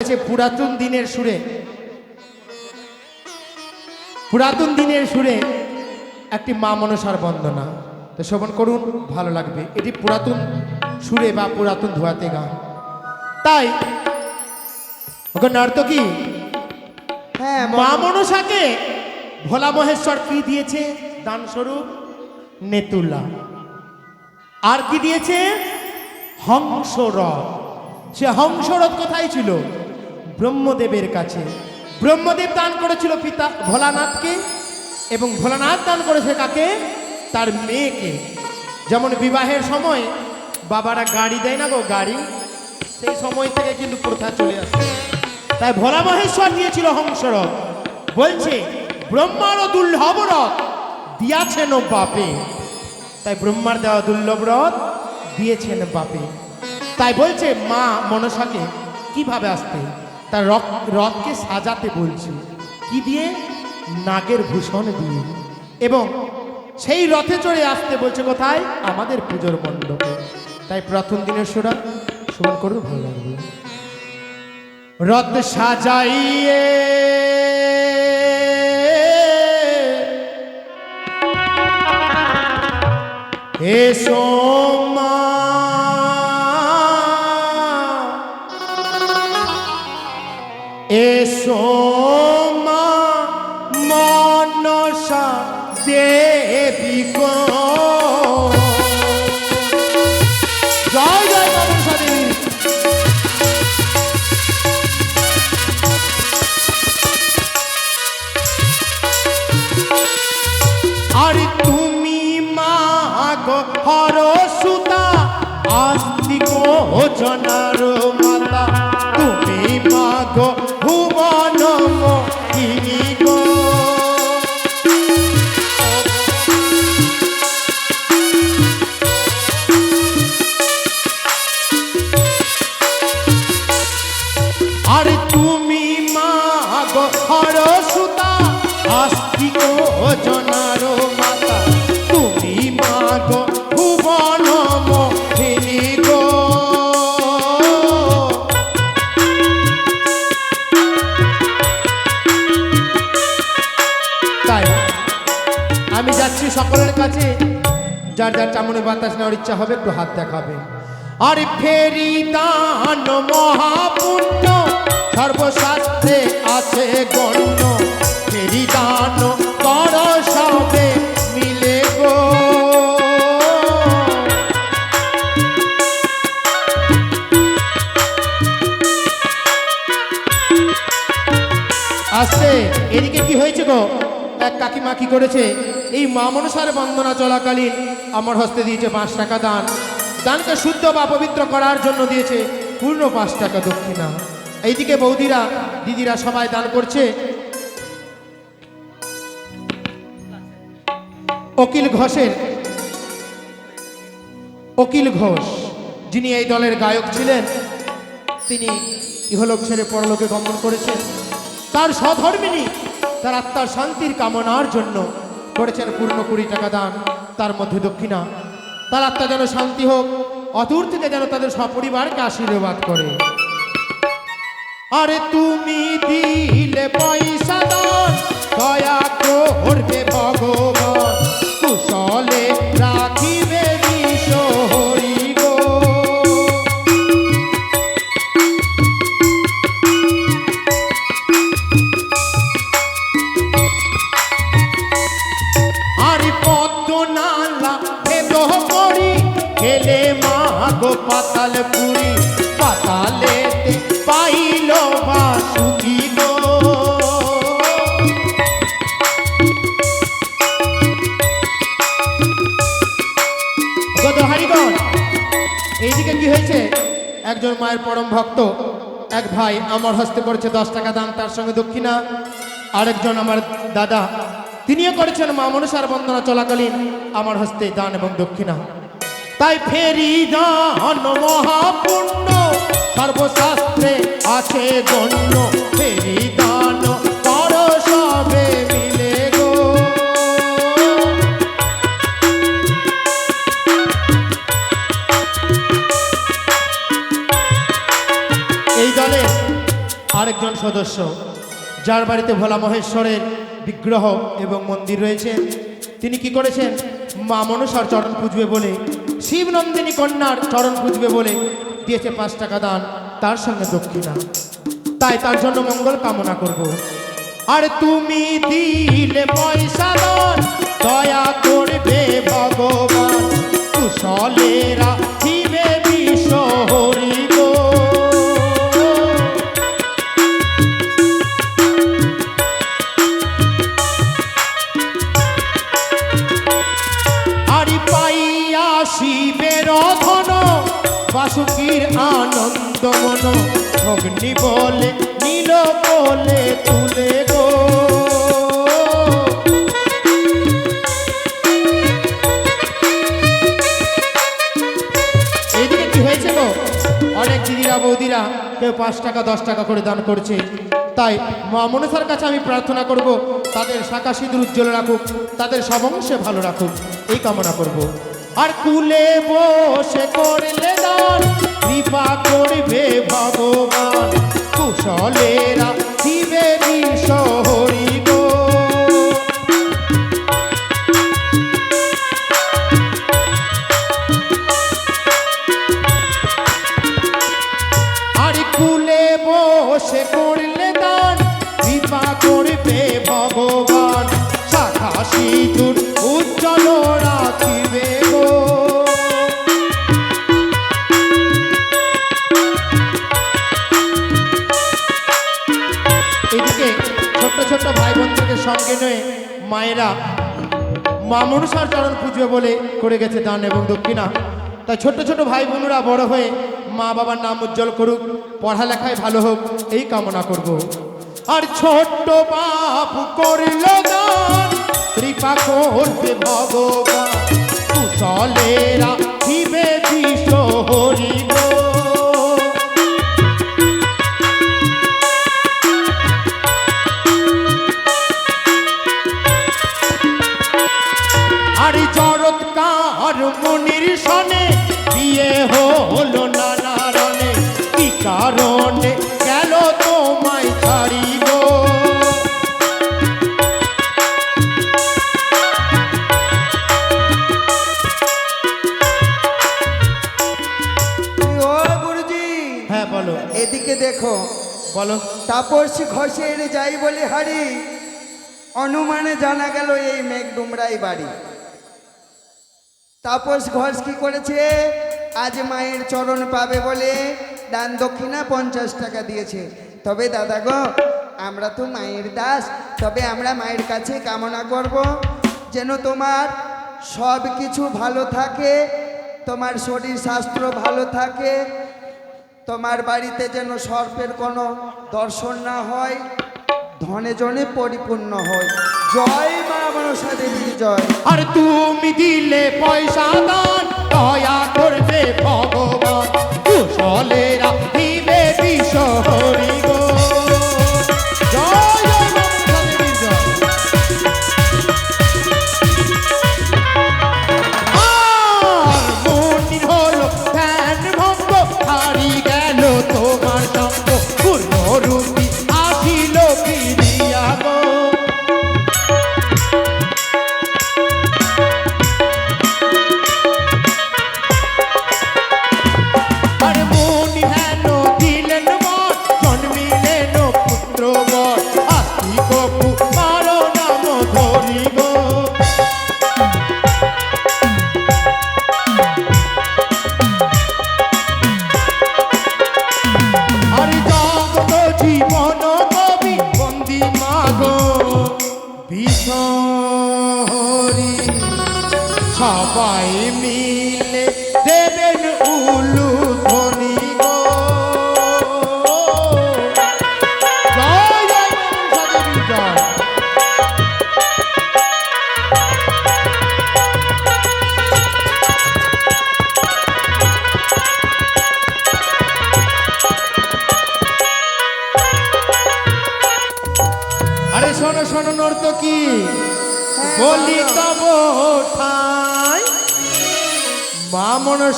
পুরাতন দিনের সুরে। পুরাতন দিনের সুরে একটি মা মনসার বন্দনা। তো শ্রবণ করুন ভালো লাগবে। এটি পুরাতন সুরে বা পুরাতন ধোয়াতে গান। তাই ওকে নর্তকী হ্যাঁ মা মনসাকে ভোলা মহেশ্বর কি দিয়েছে? দান স্বরূপ নেতুলা। আর কি দিয়েছে? হংসরথ। সে হংসরথ কোথায় ছিল? ব্রহ্মদেবের কাছে। ব্রহ্মদেব দান করেছিল পিতা ভোলানাথকে এবং ভোলানাথ দান করেছে কাকে? তার মেয়েকে। যেমন বিবাহের সময় বাবারা গাড়ি দেয় না গো, গাড়ি। সেই সময় থেকে কিন্তু প্রথা চলে আসে। তাই ভোলা মহেশ্বর দিয়েছিল হংসরথ। বলছে, ব্রহ্মার দুর্লভ রথ দিয়াছেন বাপে তাই ব্রহ্মার দেওয়া দুর্লভ রথ দিয়েছেন বাপে তাই বলছে, মা মনসাকে কীভাবে আসতে? তার রথ রথকে সাজাতে বলছে, কি দিয়ে? নাগের ভূষণ দিয়ে। এবং সেই রথে চড়ে আসতে বলছে কোথায়? আমাদের পুজোর মণ্ডপে। তাই প্রথম দিনের সুরা সুমন করবে ভালো লাগবে। রথ সাজাইয়ে এসো এসো মা, মনসা দেবী গো। জয় জয় মনসা দেবী। আর তুমি মাগো হর সুতা আস্তিক জনার আমি সকলের কাছে যার যার চামড়ে বাতাস নেওয়ার ইচ্ছা হবে, একটু হাত দেখাবে। আর ফেরি দান মহাপুণ্য, সর্বশাস্ত্রে আছে গণ্য। ফেরি দান কর সবে মিলে গো। আসতে, এদিকে কি হয়েছে গো? এক কাকিমা কি করেছে? এই মা মনসার বন্দনা চলাকালীন আমার হস্তে দিয়েছে পাঁচ টাকা দান। দানকে শুদ্ধ বা পবিত্র করার জন্য দিয়েছে পূর্ণ পাঁচ টাকা দক্ষিণা। এইদিকে বৌদিরা, দিদিরা সবাই দান করছে। অকিল ঘোষের, অকিল ঘোষ, যিনি এই দলের গায়ক ছিলেন, তিনি ইহলোক ছেড়ে পরলোকে গমন করেছেন। তার সধর্মিনী তার আত্মার শান্তির কামনার জন্য করেছেন পূর্ণ কুড়ি টাকা দান, তার মধ্যে দক্ষিণা। তার আত্মা যেন শান্তি হোক, অদূর থেকে যেন তাদের সপরিবারকে আশীর্বাদ করে। আরে তুমি দিলে পয়সা দান, দয়া করবে ভগবান, কুশলে রাখিবে এক ভাই আমার হস্তে করেছে দশ টাকা দান তার সঙ্গে দক্ষিণা আরেকজন আমার দাদা, তিনিও করেছেন মা মনসার বন্দনা চলাকালীন, আমার হস্তে দান এবং দক্ষিণা তাই ফেরি দান মহাপুণ্য, সর্বশাস্ত্রে আছে গণ্য ফেরি দলে আরেকজন সদস্য, যার বাড়িতে ভোলা মহেশ্বরের বিগ্রহ এবং মন্দির রয়েছে। তিনি কি করেছেন? মা মনসার চরণ পুজবে বলে, শিবনন্দিনী কন্যার চরণ পুজবে বলে দিয়েছে পাঁচ টাকা দান, তার সঙ্গে দক্ষিণা। তাই তার জন্য মঙ্গল কামনা করব। আর তুমি দিলে পয়সা দান, দয়া করবে ভগবান কুশলেরা দিবে অগ্নি বলে, নীল বলে তুলে গো। এইদিকে কি হয়েছে গো? অনেক দিদিরা, বৌদিরা কেউ পাঁচ টাকা, দশ টাকা করে দান করছে। তাই মনসার কাছে আমি প্রার্থনা করব, তাদের শাখা সিঁদুর উজ্জ্বল রাখুক, তাদের সব অংশে ভালো রাখুক, এই কামনা করব। আর কুলে বসে করলে দান, কৃপা করবে ভগবান। কুশলেরা দিবে আর কুলে করবে ভগবান। শাখা সিঁদুর উজ্জ্বল রাখিবে ভাই বোনদেরকে সঙ্গে নিয়ে মায়েরা মা মনসার চরণ পুজো বলে করে গেছে দান এবং দক্ষিণা। তাই ছোট্ট ছোট ভাই বোনরা বড় হয়ে মা বাবার নাম উজ্জ্বল করুক, পড়ালেখায় ভালো হোক, এই কামনা করব। আর ছোট্ট বাপ করল কৃপা করবে ভগবান। কুশলেরা দিবে বিশ্ব হরিব জরৎকার মনির সনে বিয়ে হলো নানা কি কারণে গেল তোমায় গুরুজি হ্যাঁ বলো। এদিকে দেখো। বলো। তাপসী ঘষের যাই বলে হারি অনুমানে জানা গেল এই মেঘডুমরাই বাড়ি। তাপস ঘোষ কি করেছে? আজ মায়ের চরণ পাবে বলে দান দক্ষিণা পঞ্চাশ টাকা দিয়েছে। তবে দাদা গো, আমরা তো মায়ের দাস, তবে আমরা মায়ের কাছে কামনা করব যেন তোমার সব কিছু ভালো থাকে, তোমার শরীর স্বাস্থ্য ভালো থাকে, তোমার বাড়িতে যেন সর্পের কোনো দর্শন না হয়, ধনে জনে পরিপূর্ণ হয়। জয় মনসা দেবীর জয় আর তুমি দিলে পয়সা দান দয়া করবে ভগবান। কুশলেরা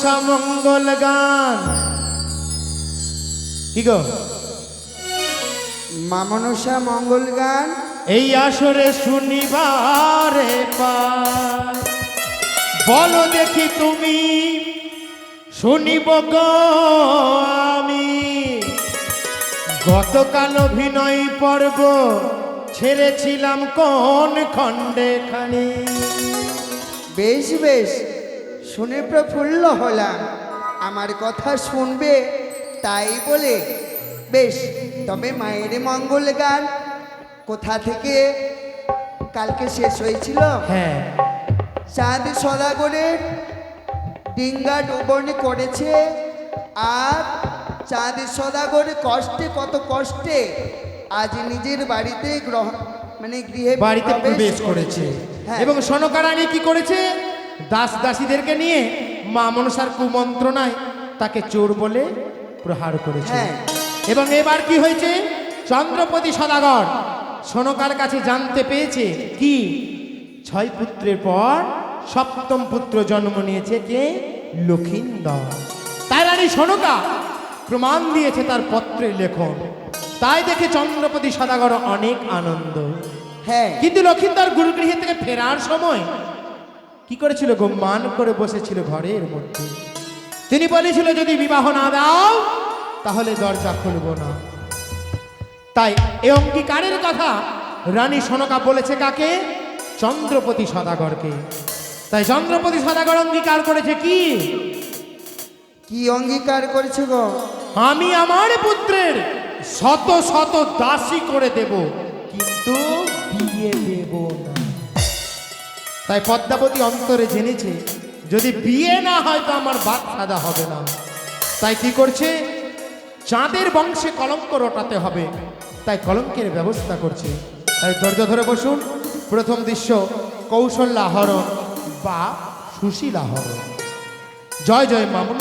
মনসা মঙ্গল গান। কি গো? মা মনসা মঙ্গল গান। এই আসরে শুনিবারে বলো দেখি তুমি শুনিব গো আমি। গতকাল অভিনয় পর্ব ছেড়েছিলাম কোন খণ্ডে খানি। বেশ বেশ। শুনে প্রফুল্ল হলাম। আমার কথা শুনবে তাই বলে বেশ তবে মায়ের মঙ্গল গান। কোথা থেকে? কালকে শেষ হয়েছিল? হ্যাঁ। চাঁদ সদাগরের ডিঙ্গা ডুবনি করেছে। আর চাঁদ সদাগর কষ্টে কত কষ্টে আজ নিজের বাড়িতে গ্রহ মানে গৃহে বাড়িতে প্রবেশ করেছে। হ্যাঁ। এবং সনকারানি কি করেছে? দাস দাসীদেরকে নিয়ে মা মনসার কুমন্ত্রণায় তাকে চোর বলে প্রহার করেছে। হ্যাঁ। এবং এবার কি হয়েছে? চন্দ্রপতি সদাগর সনকার কাছে জানতে পেয়েছে কি? ছয় পুত্রের পর সপ্তম পুত্র জন্ম নিয়েছে কে? লক্ষিন্দর। তাই রানী সনকা প্রমাণ দিয়েছে তার পত্রের লেখন। তাই দেখে চন্দ্রপতি সদাগর অনেক আনন্দ। হ্যাঁ। কিন্তু লক্ষিন্দর গুরুগৃহে থেকে ফেরার সময় কি করেছিল গো? মান করে বসেছিল ঘরের মধ্যে। তিনি বলেছিল যদি বিবাহ না দাও তাহলে দরজা খুলব না। তাই এই অঙ্গীকারের কথা রানী সনকা বলেছে কাকে? চন্দ্রপতি সদাগরকে। তাই চন্দ্রপতি সদাগর অঙ্গীকার করেছে কি? কি অঙ্গীকার করেছে গো? আমি আমার পুত্রের শত শত দাসী করে দেব কিন্তু বিয়ে দেব না। তাই পদ্মাবতী অন্তরে জেনেছে, যদি বিয়ে না হয় তো আমার বাদ সাদা হবে না। তাই কি করছে? চাঁদের বংশে কলঙ্ক রটাতে হবে। তাই কলঙ্কের ব্যবস্থা করছে। তাই ধৈর্য ধরে বসুন। প্রথম দৃশ্য কৌশল্যাহরণ বা সুশীলাহরণ জয় জয় মামুন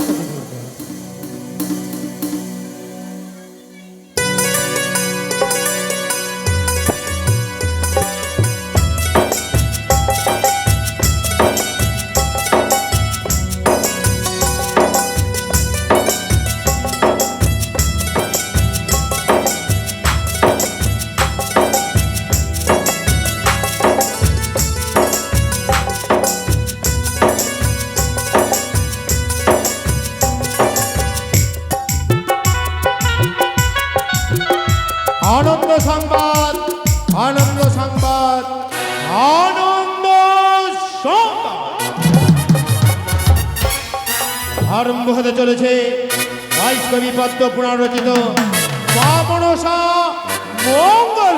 কবি পদ্ম পুরাণ রচিত মা মনসা মঙ্গল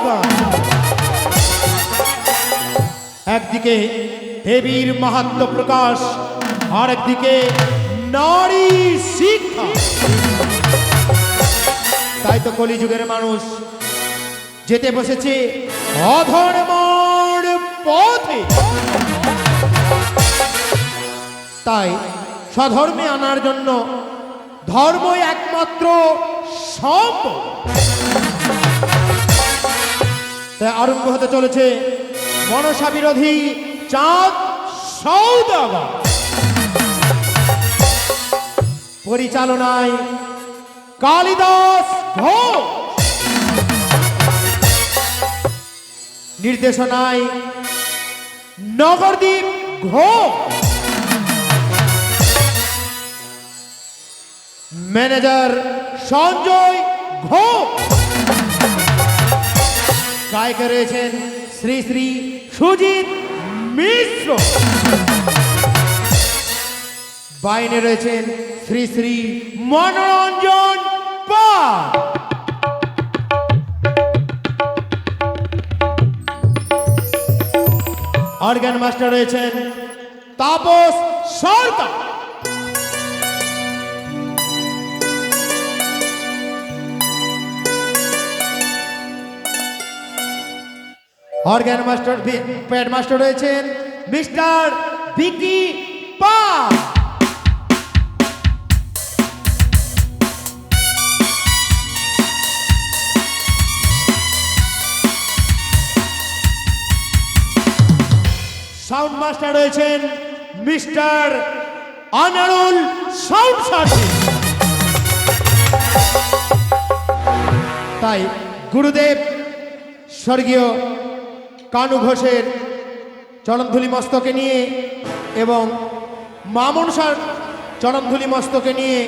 একদিকে দেবীর মাহাত্ম প্রকাশ আর একদিকে নারী শিক্ষা। তাই তো কলিযুগের মানুষ যেতে বসেছে অধর্মর পথে। তাই স্বধর্মে আনার জন্য ধর্মই একমাত্র তাই আরম্ভ হতে চলেছে মনসা বিরোধী চাঁদ সৌদাগর। পরিচালনায় কালিদাস ঘোষ। নির্দেশনায় নগরদীপ ঘোষ। ম্যানেজার সঞ্জয় ঘোষ। গায়কে রয়েছেন শ্রী শ্রী সুজিত মিশ্র। বাইনে রয়েছেন শ্রী শ্রী মনোরঞ্জন পাল। অর্গান মাস্টার রয়েছেন Tapas Sarkar. Organ master pad master রয়েছেন mister Vicky Pal sound master রয়েছেন মিস্টার অনারুল সাউন্ড সার্ভিস তাই গুরুদেব, স্বর্গীয় কানু ঘোষের চরণধুলি মস্তকে নিয়ে এবং মা মনসার চরণধুলি মস্তকে নিয়ে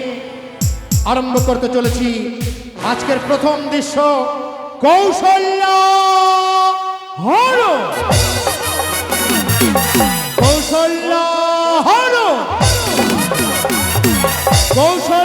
আরম্ভ করতে চলেছি আজকের প্রথম দৃশ্য কৌশল্য হর কৌশল্য হর কৌশল্য